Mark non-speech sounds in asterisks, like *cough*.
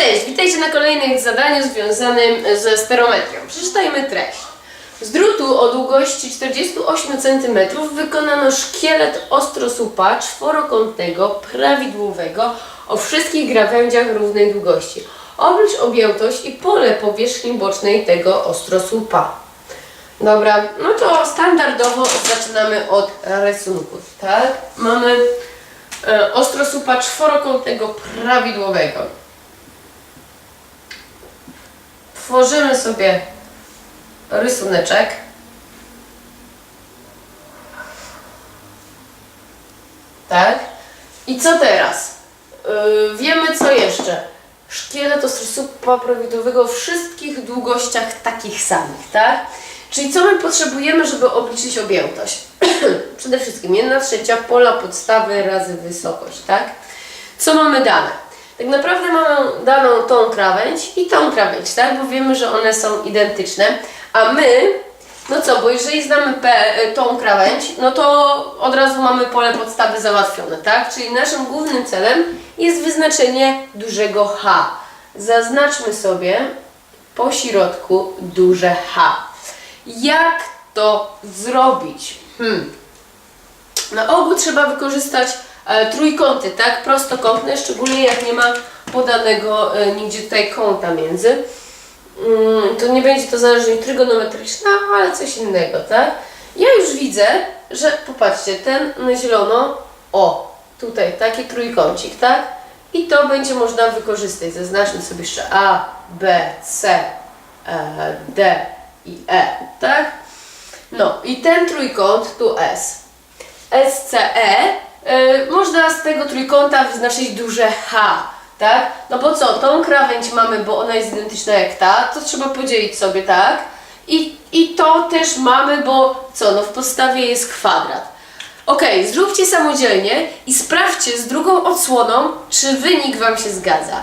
Cześć, witajcie na kolejnym zadaniu związanym ze sterometrią. Przeczytajmy treść. Z drutu o długości 48 cm wykonano szkielet ostrosłupa czworokątnego, prawidłowego, o wszystkich krawędziach równej długości. Oblicz objętość i pole powierzchni bocznej tego ostrosłupa. Dobra, no to standardowo zaczynamy od rysunku, tak? Mamy e, ostrosłupa czworokątnego, prawidłowego. Tworzymy sobie rysuneczek. Tak? I co teraz? Yy, wiemy co jeszcze. Szkielet ostrosłupa prawidłowego w wszystkich długościach takich samych, tak? Czyli co my potrzebujemy, żeby obliczyć objętość? *clears throat* Przede wszystkim 1 trzecia pola podstawy razy wysokość, tak? Co mamy dane? Tak naprawdę mamy daną tą krawędź i tą krawędź, tak? Bo wiemy, że one są identyczne, a my, no co, bo jeżeli znamy P, tą krawędź, no to od razu mamy pole podstawy załatwione, tak? Czyli naszym głównym celem jest wyznaczenie dużego H. Zaznaczmy sobie po środku duże H. Jak to zrobić? Hmm. Na ogół trzeba wykorzystać e, trójkąty, tak? Prostokątne, szczególnie jak nie ma podanego e, nigdzie tutaj kąta między. Mm, to nie będzie to zależność trygonometryczna, ale coś innego, tak? Ja już widzę, że popatrzcie, ten na zielono, o, tutaj taki trójkącik, tak? I to będzie można wykorzystać. Zaznaczmy sobie jeszcze A, B, C, e, D i E, tak? No i ten trójkąt, tu S. SCE, y, można z tego trójkąta wyznaczyć duże H, tak? No bo co, tą krawędź mamy, bo ona jest identyczna jak ta, to trzeba podzielić sobie, tak? I, I to też mamy, bo co, no w podstawie jest kwadrat. Ok, zróbcie samodzielnie i sprawdźcie z drugą odsłoną, czy wynik Wam się zgadza.